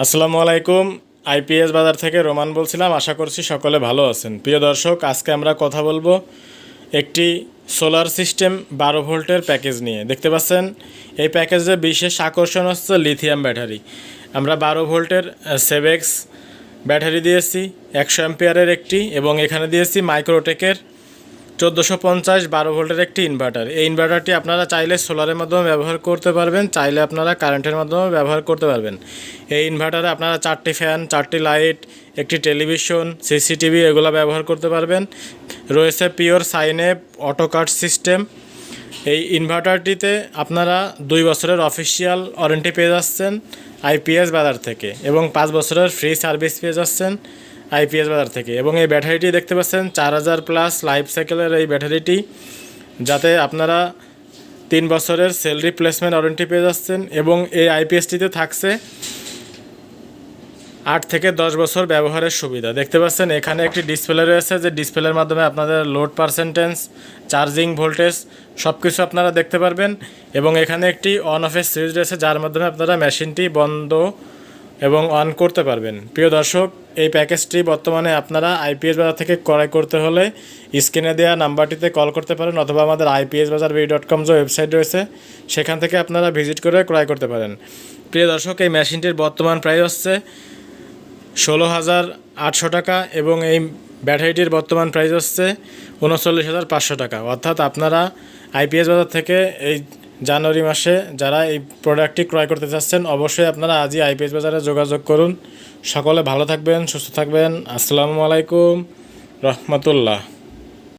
আসসালামু আলাইকুম। আইপিএস বাজার থেকে রোমান বলছিলাম, আশা করছি সকলে ভালো আছেন। প্রিয় দর্শক, আজকে আমরা কথা বলব একটি সোলার সিস্টেম বারো ভোল্টের প্যাকেজ নিয়ে। দেখতে পাচ্ছেন, এই প্যাকেজে বিশেষ আকর্ষণ হচ্ছে লিথিয়াম ব্যাটারি। আমরা বারো ভোল্টের সেভেক্স ব্যাটারি দিয়েছি, একশো অ্যাম্পিয়ারের একটি, এবং এখানে দিয়েছি মাইক্রোটেকের চোদ্দোশো পঞ্চাশ বারো ভোল্টের একটি ইনভার্টার এই ইনভার্টারটি আপনারা চাইলে সোলারের মাধ্যমে ব্যবহার করতে পারবেন, চাইলে আপনারা কারেন্টের মাধ্যমে ব্যবহার করতে পারবেন। এই ইনভার্টারে আপনারা চারটি ফ্যান চারটি লাইট একটি টেলিভিশন সিসিটিভি এগুলো ব্যবহার করতে পারবেন। রয়েছে pure sine wave auto cut system এই ইনভার্টারটিতে আপনারা দুই বছরের অফিসিয়াল ওয়ারেন্টি পেয়ে যাচ্ছেন আইপিএস বাজার থেকে, এবং পাঁচ বছরের ফ্রি সার্ভিস পেয়ে যাচ্ছেন। আইপিএস বাজার থেকে। এবং এই ব্যাটারিটি দেখতে পাচ্ছেন, চার হাজার প্লাস লাইফ সাইকেলের এই ব্যাটারিটি, যাতে আপনারা তিন বছরের সেল রিপ্লেসমেন্ট ওয়ারেন্টি পেয়ে যাচ্ছেন এবং এই আইপিএসটিতে থাকছে আট থেকে দশ বছর ব্যবহারের সুবিধা। দেখতে পাচ্ছেন, এখানে একটি ডিসপ্লে রয়েছে, যে ডিসপ্লের মাধ্যমে আপনাদের লোড পার্সেন্টেজ চার্জিং ভোল্টেজ সব কিছু আপনারা দেখতে পারবেন। এবং এখানে একটি অন অফের সুইচ রয়েছে, যার মাধ্যমে আপনারা মেশিনটি বন্ধ এবং অন করতে পারবেন। প্রিয় দর্শক এই প্যাকেজটি বর্তমানে আপনারা আইপিএস বাজার থেকে ক্রয় করতে হলে স্ক্রিনে দেওয়া নাম্বারটিতে কল করতে পারেন অথবা আমাদের আইপিএস বাজার বি ডট কম যে ওয়েবসাইট রয়েছে, সেখান থেকে আপনারা ভিজিট করে ক্রয় করতে পারেন। প্রিয় দর্শক, এই মেশিনটির বর্তমান প্রাইস হচ্ছে ষোলো হাজার আটশো টাকা এবং এই ব্যাটারিটির বর্তমান প্রাইস হচ্ছে উনচল্লিশ হাজার পাঁচশো টাকা। অর্থাৎ আপনারা আইপিএস বাজার থেকে এই জানুয়ারি মাসে যারা এই প্রোডাক্টটি ক্রয় করতে চাচ্ছেন, অবশ্যই আপনারা আজই আইপিএস বাজারে যোগাযোগ করুন। সকলে ভালো থাকবেন, সুস্থ থাকবেন। আসসালামু আলাইকুম, রহমতুল্লাহ।